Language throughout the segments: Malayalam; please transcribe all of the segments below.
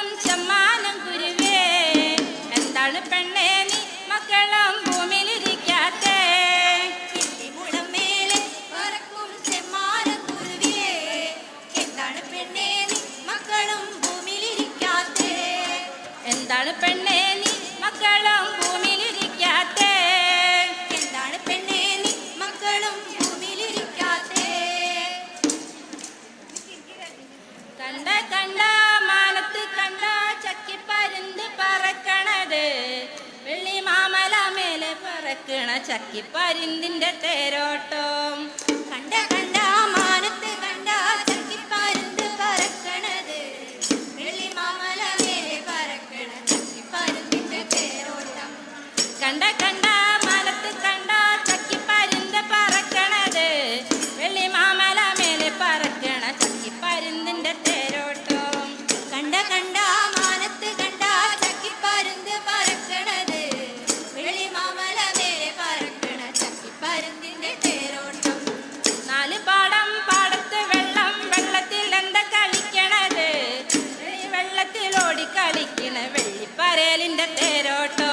അവർക്കും എന്താണ് പെണ്ണേ നീ? എന്താണ് പെണ്ണേ നീ? മക്കളും ഭൂമിയിൽ വീണ ചക്കിപ്പരിന്തിന്റെ തേരോട്ടം. കണ്ട കണ്ട കരലിന്റെ തേരോട്ടോ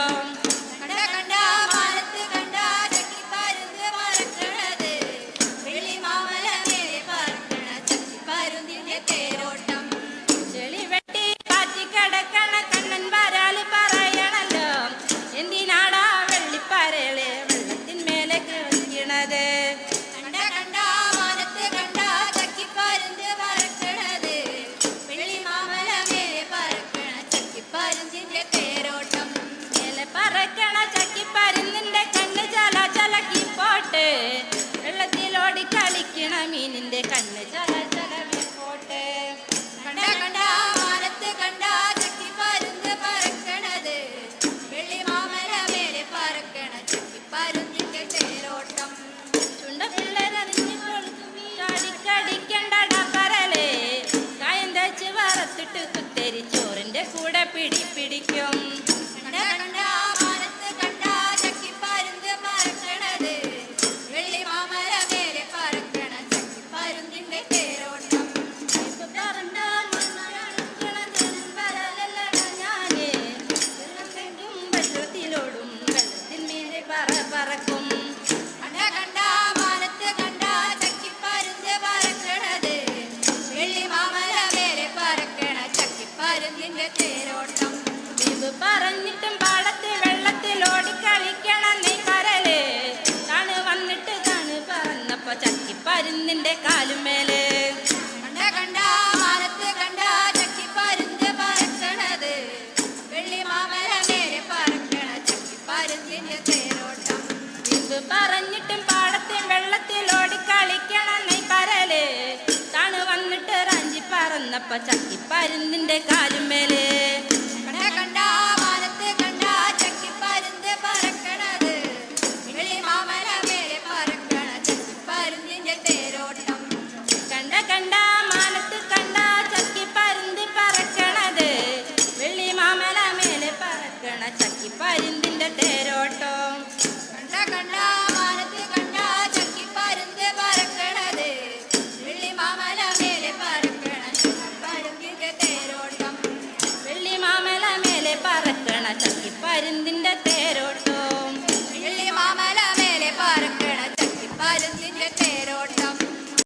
പറഞ്ഞിട്ടും പാടത്ത് വെള്ളത്തിൽ നീ വന്നിട്ട് ചക്കി പരുന്നിന്റെ കാലുമേൽ. കണ്ട വെള്ളി മാമല നേരെ പറഞ്ഞിട്ടും നീ വന്നിട്ട് റാഞ്ചി ചക്കിപ്പരുന്തിന്റെ